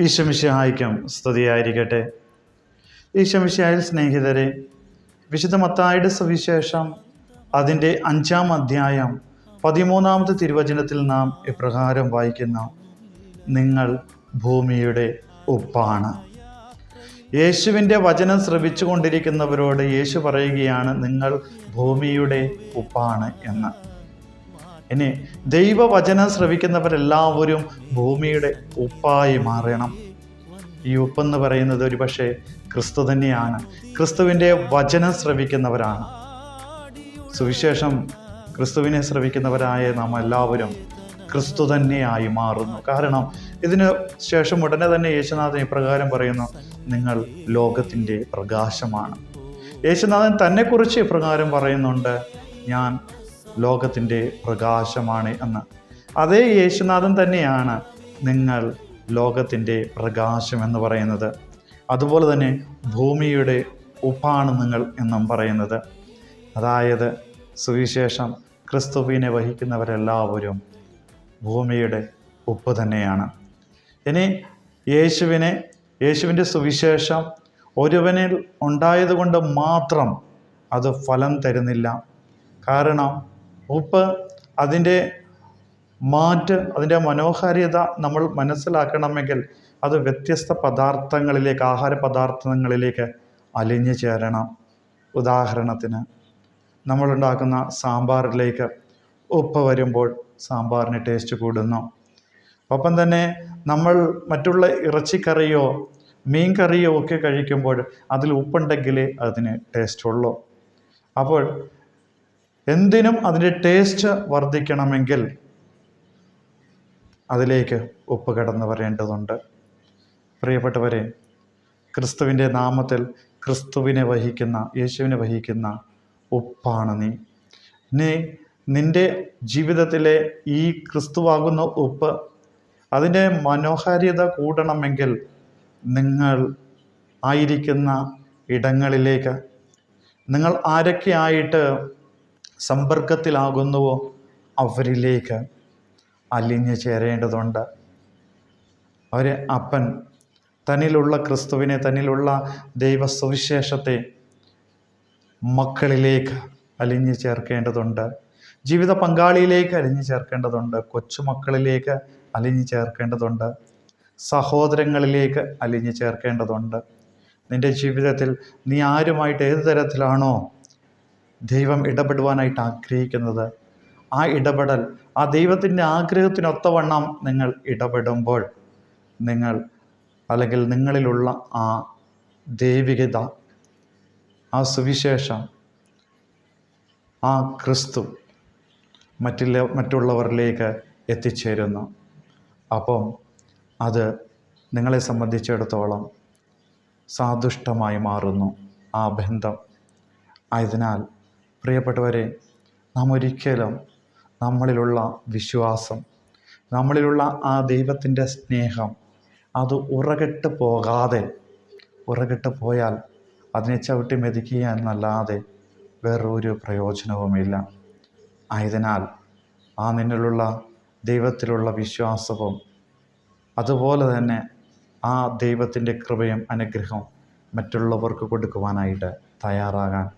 ഈശമിശിഹായിക്കും സ്തുതിയായിരിക്കട്ടെ. ഈശമിശിഹായിൽ സ്നേഹിതരെ വിശുദ്ധ മത്തായുടെ സുവിശേഷം അതിന്റെ അഞ്ചാം അധ്യായം പതിമൂന്നാമത്തെ തിരുവചനത്തിൽ നാം ഇപ്രകാരം വായിക്കുന്ന. നിങ്ങൾ ഭൂമിയുടെ ഉപ്പാണ്. യേശുവിന്റെ വചനം ശ്രവിച്ചു കൊണ്ടിരിക്കുന്നവരോട് യേശു പറയുകയാണ് നിങ്ങൾ ഭൂമിയുടെ ഉപ്പാണ് എന്ന്. ഇനി ദൈവവചനം ശ്രവിക്കുന്നവരെല്ലാവരും ഭൂമിയുടെ ഉപ്പായി മാറണം. ഈ ഉപ്പെന്ന് പറയുന്നത് ഒരു പക്ഷേ ക്രിസ്തു തന്നെയാണ്. ക്രിസ്തുവിന്റെ വചനം ശ്രവിക്കുന്നവരാണ്. സുവിശേഷം ക്രിസ്തുവിനെ ശ്രവിക്കുന്നവരായ നാം എല്ലാവരും ക്രിസ്തു തന്നെയായി മാറുന്നു. കാരണം ഇതിന് ശേഷം ഉടനെ തന്നെ യേശുനാഥൻ ഇപ്രകാരം പറയുന്നു നിങ്ങൾ ലോകത്തിന്റെ പ്രകാശമാണ്. യേശുനാഥൻ തന്നെക്കുറിച്ച് ഇപ്രകാരം പറയുന്നുണ്ട് ഞാൻ ലോകത്തിന്റെ പ്രകാശമാണ് എന്ന്. അതേ യേശുനാഥൻ തന്നെയാണ് നിങ്ങൾ ലോകത്തിന്റെ പ്രകാശം എന്ന് പറയുന്നത്. അതുപോലെ തന്നെ ഭൂമിയുടെ ഉപ്പാണ് നിങ്ങൾ എന്നും പറയുന്നത്. അതായത് സുവിശേഷം ക്രിസ്തുവിനെ വഹിക്കുന്നവരെല്ലാവരും ഭൂമിയുടെ ഉപ്പ് തന്നെയാണ്. ഇനി യേശുവിനെ യേശുവിന്റെ സുവിശേഷം ഒരുവനിൽ ഉണ്ടായതുകൊണ്ട് മാത്രം അത് ഫലം തരുന്നില്ല. കാരണം ഉപ്പ് അതിന്റെ മാറ്റ് അതിന്റെ മനോഹാരിത നമ്മൾ മനസ്സിലാക്കണമെങ്കിൽ അത് വ്യത്യസ്ത പദാർത്ഥങ്ങളിലേക്ക് ആഹാര പദാർത്ഥങ്ങളിലേക്ക് അലിഞ്ഞു ചേരണം. ഉദാഹരണത്തിന് നമ്മളുണ്ടാക്കുന്ന സാമ്പാറിലേക്ക് ഉപ്പ് വരുമ്പോൾ സാമ്പാറിന് ടേസ്റ്റ് കൂടുന്നു. ഒപ്പം തന്നെ നമ്മൾ മറ്റുള്ള ഇറച്ചിക്കറിയോ മീൻ കറിയോ ഒക്കെ കഴിക്കുമ്പോൾ അതിൽ ഉപ്പുണ്ടെങ്കിലേ അതിന് ടേസ്റ്റ് ഉള്ളൂ. അപ്പോൾ എന്തിനും അതിന്റെ ടേസ്റ്റ് വർദ്ധിക്കണമെങ്കിൽ അതിലേക്ക് ഉപ്പ് കടന്നു വരേണ്ടതുണ്ട്. പ്രിയപ്പെട്ടവരെ ക്രിസ്തുവിന്റെ നാമത്തിൽ ക്രിസ്തുവിനെ വഹിക്കുന്ന യേശുവിനെ വഹിക്കുന്ന ഉപ്പാണ് നീ. നീ നിന്റെ ജീവിതത്തിലെ ഈ ക്രിസ്തുവാകുന്ന ഉപ്പ് അതിന്റെ മനോഹാരിത കൂടണമെങ്കിൽ നിങ്ങൾ ആയിരിക്കുന്ന ഇടങ്ങളിലേക്ക് നിങ്ങൾ ആരൊക്കെയായിട്ട് സമ്പർക്കത്തിലാകുന്നുവോ അവരിലേക്ക് അലിഞ്ഞു ചേരേണ്ടതുണ്ട്. അവർ അപ്പൻ തന്നിലുള്ള ക്രിസ്തുവിനെ തന്നിലുള്ള ദൈവസുവിശേഷത്തെ മക്കളിലേക്ക് അലിഞ്ഞു ചേർക്കേണ്ടതുണ്ട്. ജീവിത പങ്കാളിയിലേക്ക് അലിഞ്ഞു ചേർക്കേണ്ടതുണ്ട്. കൊച്ചുമക്കളിലേക്ക് അലിഞ്ഞു ചേർക്കേണ്ടതുണ്ട്. സഹോദരങ്ങളിലേക്ക് അലിഞ്ഞു ചേർക്കേണ്ടതുണ്ട്. നിന്റെ ജീവിതത്തിൽ നീ ആരുമായിട്ട് ഏത് തരത്തിലാണോ ദൈവം ഇടപെടുവാനായിട്ട് ആഗ്രഹിക്കുന്നത്. ആ ഇടപെടൽ ആ ദൈവത്തിന്റെ ആഗ്രഹത്തിനൊത്തവണ്ണം നിങ്ങൾ ഇടപെടുമ്പോൾ നിങ്ങൾ അല്ലെങ്കിൽ നിങ്ങളിലുള്ള ആ ദൈവികത ആ സുവിശേഷം ആ ക്രിസ്തു മറ്റുള്ള മറ്റുള്ളവരിലേക്ക് എത്തിച്ചേരുന്നു. അപ്പം അത് നിങ്ങളെ സംബന്ധിച്ചിടത്തോളം സാദുഷ്ടമായി മാറുന്നു ആ ബന്ധം. ആയതിനാൽ പ്രിയപ്പെട്ടവരെ നാം ഒരിക്കലും നമ്മളിലുള്ള വിശ്വാസം നമ്മളിലുള്ള ആ ദൈവത്തിന്റെ സ്നേഹം അത് ഉറകെട്ട് പോകാതെ ഉറകെട്ട് പോയാൽ അതിനെ ചവിട്ടി മെതിക്കുക എന്നല്ലാതെ വേറൊരു പ്രയോജനവുമില്ല. ആയതിനാൽ ആ നിന്നിലുള്ള ദൈവത്തിലുള്ള വിശ്വാസവും അതുപോലെ തന്നെ ആ ദൈവത്തിന്റെ കൃപയും അനുഗ്രഹവും മറ്റുള്ളവർക്ക് കൊടുക്കുവാനായിട്ട് തയ്യാറാകാൻ